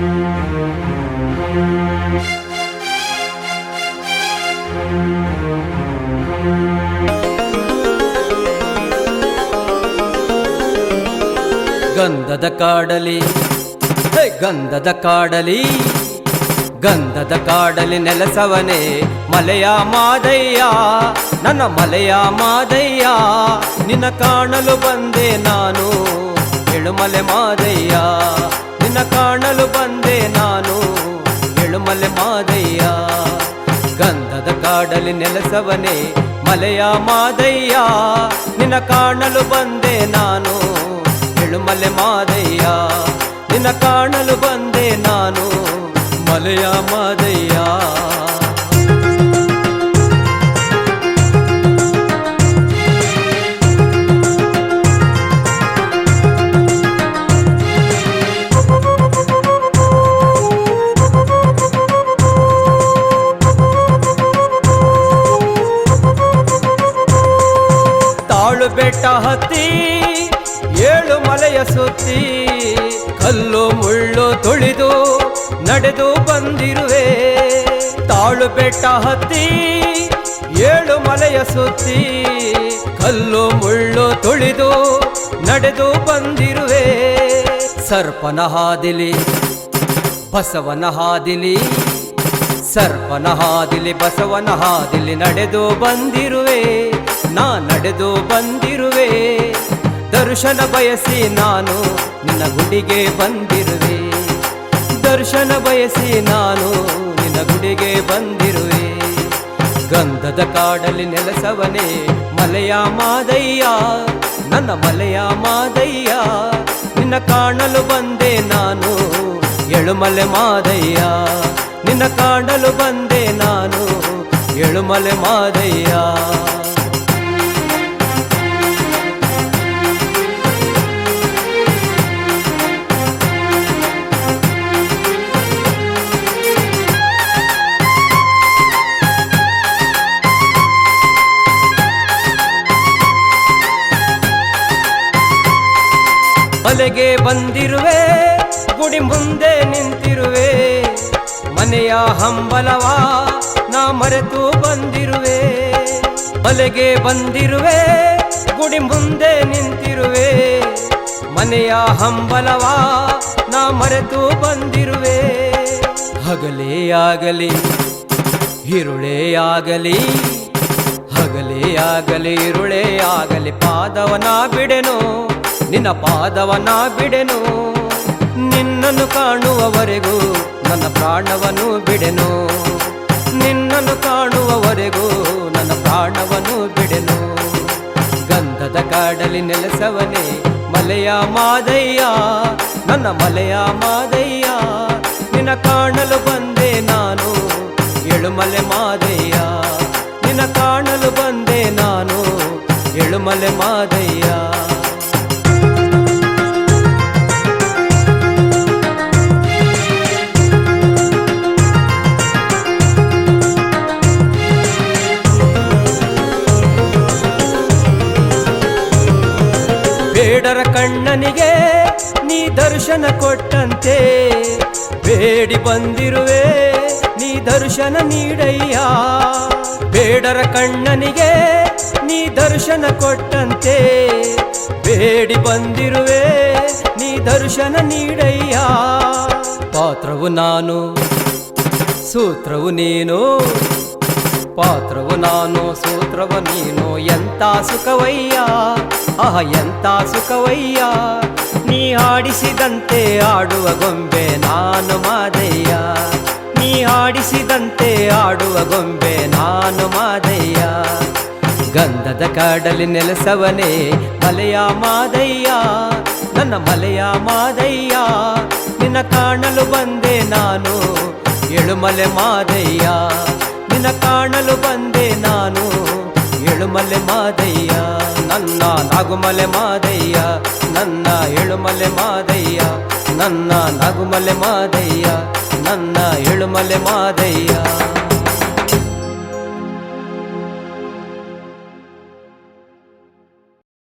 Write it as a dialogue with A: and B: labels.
A: ಗಂಧದ ಕಾಡಲಿ ಗಂಧದ ಕಾಡಲಿ ಗಂಧದ ಕಾಡಲಿ ನೆಲಸವನೇ, ಮಲೆಯ ಮಾದಯ್ಯ, ನನ್ನ ಮಲೆಯ ಮಾದಯ್ಯ, ನಿನ್ನ ಕಾಣಲು ಬಂದೆ ನಾನು ಎಳುಮಲೆ ಮಾದಯ್ಯ. ನಿನ್ನ ಕಾಣಲು ಬಂದೆ ನಾನು. ಎಳುಮಲೆ ಮಾದಯ್ಯ, ಗಂಧದ ಕಾಡಲಿ ನೆಲಸವನೇ ಮಲೆಯ ಮಾದಯ್ಯ, ನಿನ್ನ ಕಾಣಲು ಬಂದೆ ನಾನು. ಎಳುಮಲೆ ಮಾದಯ್ಯ, ನಿನ್ನ ಕಾಣಲು ಬಂದೆ ನಾನು ಮಲೆಯ ಮಾದಯ್ಯ. ಬೆಟ್ಟ ಹತ್ತಿ, ಏಳು ಮಲೆಯ ಸುತ್ತಿ, ಕಲ್ಲು ಮುಳ್ಳು ತುಳಿದು ನಡೆದು ಬಂದಿರುವೆ. ತಾಳು ಬೆಟ್ಟ ಹತ್ತಿ, ಏಳು ಮಲೆಯ ಸುತ್ತಿ, ಕಲ್ಲು ಮುಳ್ಳು ತುಳಿದು ನಡೆದು ಬಂದಿರುವೆ. ಸರ್ಪನ ಹಾದಿಲಿ ಬಸವನ ಹಾದಿಲಿ ಸರ್ಪನ ಹಾದಿಲಿ ಬಸವನ ಹಾದಿಲಿ ನಡೆದು ಬಂದಿರುವೆ. ನಾ ನಡೆದು ಬಂದಿರುವೆ. ದರ್ಶನ ಬಯಸಿ ನಾನು ನಿನ್ನ ಗುಡಿಗೆ ಬಂದಿರುವೆ. ದರ್ಶನ ಬಯಸಿ ನಾನು ನಿನ್ನ ಗುಡಿಗೆ ಬಂದಿರುವೆ. ಗಂಧದ ಕಾಡಲಿ ನೆಲಸವನೇ ಮಲೆಯ ಮಾದಯ್ಯ. ನನ್ನ ಮಲೆಯ ಮಾದಯ್ಯ, ನಿನ್ನ ಕಾಣಲು ಬಂದೆ ನಾನು ಎಳುಮಲೆ ಮಾದಯ್ಯ. ನಿನ್ನ ಕಾಣಲು ಬಂದೆ ನಾನು ಎಳುಮಲೆ ಮಾದಯ್ಯ. ಮಲೆಗೆ ಬಂದಿರುವೆ, ಗುಡಿ ಮುಂದೆ ನಿಂತಿರುವೆ. ಮನೆಯ ಹಂಬಲವ, ನಾ ಮರೆತು ಬಂದಿರುವೆ. ಮಲೆಗೆ ಬಂದಿರುವೆ, ಗುಡಿ ಮುಂದೆ ನಿಂತಿರುವೆ. ಮನೆಯ ಹಂಬಲವ, ನಾ ಮರೆತು ಬಂದಿರುವೆ. ಹಗಲೇ ಆಗಲಿ ಇರುಳೇ ಆಗಲಿ ಹಗಲೇ ಆಗಲಿ ಇರುಳೇ ಆಗಲಿ ಪಾದವನ ಬಿಡೆನು. ನಿನ್ನ ಪಾದವನ ಬಿಡೆನು. ನಿನ್ನನ್ನು ಕಾಣುವವರೆಗೂ ನನ್ನ ಪ್ರಾಣವನ್ನು ಬಿಡೆನು. ನಿನ್ನನ್ನು ಕಾಣುವವರೆಗೂ ನನ್ನ ಪ್ರಾಣವನ್ನು ಬಿಡೆನು. ಗಂಧದ ಕಾಡಲಿ ನೆಲೆಸವನೇ, ಮಲೆಯ ಮಾದಯ್ಯ, ನನ್ನ ಮಲೆಯ ಮಾದಯ್ಯ. ನಿನ್ನ ಕಾಣಲು ಬಂದೆ ನಾನು ಎಳುಮಲೆ ಮಾದಯ್ಯ. ನಿನ್ನ ಕಾಣಲು ಬಂದೆ ನಾನು ಎಳುಮಲೆ ಮಾದಯ್ಯ. ಬೇಡರ ಕಣ್ಣನಿಗೆ ನೀ ದರ್ಶನ ಕೊಟ್ಟಂತೆ. ಬೇಡಿ ಬಂದಿರುವೆ, ನೀ ದರ್ಶನ ನೀಡಯ್ಯ. ಬೇಡರ ಕಣ್ಣನಿಗೆ ನೀ ದರ್ಶನ ಕೊಟ್ಟಂತೆ. ಬೇಡಿ ಬಂದಿರುವೆ, ನೀ ದರ್ಶನ ನೀಡಯ್ಯ. ಪಾತ್ರವು ನಾನು, ಸೂತ್ರವು ನೀನು. ಪಾತ್ರವು ನಾನು, ಸೂತ್ರವ ನೀನು. ಎಂತ ಸುಖವಯ್ಯ? ಆಹ, ಎಂತ ಸುಖವಯ್ಯ? ನೀ ಹಾಡಿಸಿದಂತೆ ಆಡುವ ಗೊಂಬೆ ನಾನು ಮಾದಯ್ಯ. ನೀ ಹಾಡಿಸಿದಂತೆ ಆಡುವ ಗೊಂಬೆ ನಾನು ಮಾದಯ್ಯ. ಗಂಧದ ಕಾಡಲಿ ನೆಲೆಸವನೇ ಮಲೆಯ ಮಾದಯ್ಯ. ನನ್ನ ಮಲೆಯ ಮಾದಯ್ಯ, ನಿನ್ನ ಕಾಣಲು ಬಂದೆ ನಾನು. ಎಳುಮಲೆ ಮಾದಯ್ಯ. ನಿನ್ನ ಕಾಣಲು ಬಂದೆ ನಾನು. ಏಳುಮಲೆ ಮಾದಯ್ಯ, ನನ್ನ ನಾಗುಮಲೆ ಮಾದಯ್ಯ, ನನ್ನ ಏಳುಮಲೆ ಮಾದಯ್ಯ, ನನ್ನ ನಾಗುಮಲೆ ಮಾದಯ್ಯ, ನನ್ನ ಏಳುಮಲೆ ಮಾದಯ್ಯ.